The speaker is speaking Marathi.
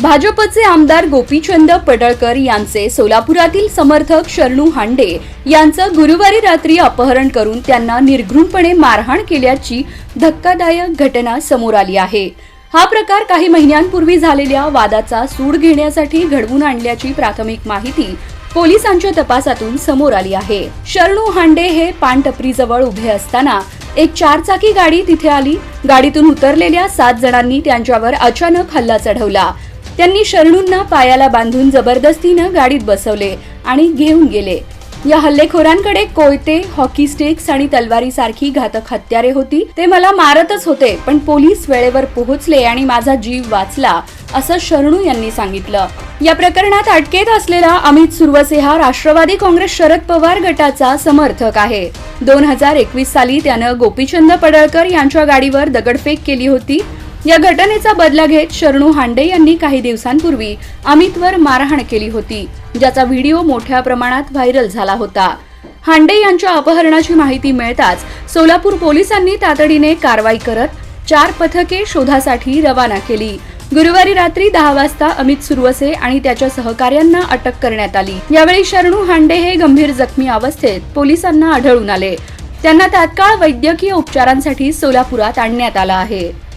भाजपचे आमदार गोपीचंद पडळकर यांचे सोलापुरातील समर्थक शरणू हांडे यांचं गुरुवारी रात्री अपहरण करून त्यांना निर्घृणपणे मारहाण केल्याची धक्कादायक घटना समोर आली आहे. हा प्रकार काही महिन्यांपूर्वी झालेल्या वादाचा सूड घेण्यासाठी घडवून आणल्याची प्राथमिक माहिती पोलिसांच्या तपासातून समोर आली आहे. शरणू हांडे हे पानटपरीजवळ उभे असताना एक चारचाकी गाडी तिथे आली. गाडीतून उतरलेल्या सात जणांनी त्यांच्यावर अचानक हल्ला चढवला. त्यांनी शरणूंना पायाला बांधून जबरदस्तीनं गाडीत बसवले आणि घेऊन गेले. या हल्लेखोरांकडे कोयते हॉकी स्टिक्स आणि तलवारीसारखी घातक हत्यारे होती. ते मला मारतच होते पण पोलीस वेळेवर पोहोचले आणि माझा जीव वाचला असं शरणू यांनी सांगितलं. या प्रकरणात अटकेत असलेला अमित सुरवसे हा राष्ट्रवादी काँग्रेस शरद पवार गटाचा समर्थक आहे. दोन हजार एकवीस साली त्यानं गोपीचंद पडळकर यांच्या गाडीवर दगडफेक केली होती. या घटनेचा बदला घेत शरणू हांडे यांनी काही दिवसांपूर्वी अमितवर मारहाण केली होती ज्याचा व्हिडिओ मोठ्या प्रमाणात व्हायरल झाला होता. हांडे यांच्या अपहरणाची माहिती मिळताच सोलापूर पोलिसांनी तातडीने कारवाई करत चार पथके शोधासाठी रवाना केली. गुरुवारी रात्री दहा वाजता अमित सुरवसे आणि त्याच्या सहकाऱ्यांना अटक करण्यात आली. यावेळी शरणू हांडे हे गंभीर जखमी अवस्थेत पोलिसांना आढळून आले. त्यांना तात्काळ वैद्यकीय उपचारांसाठी सोलापुरात आणण्यात आलं आहे.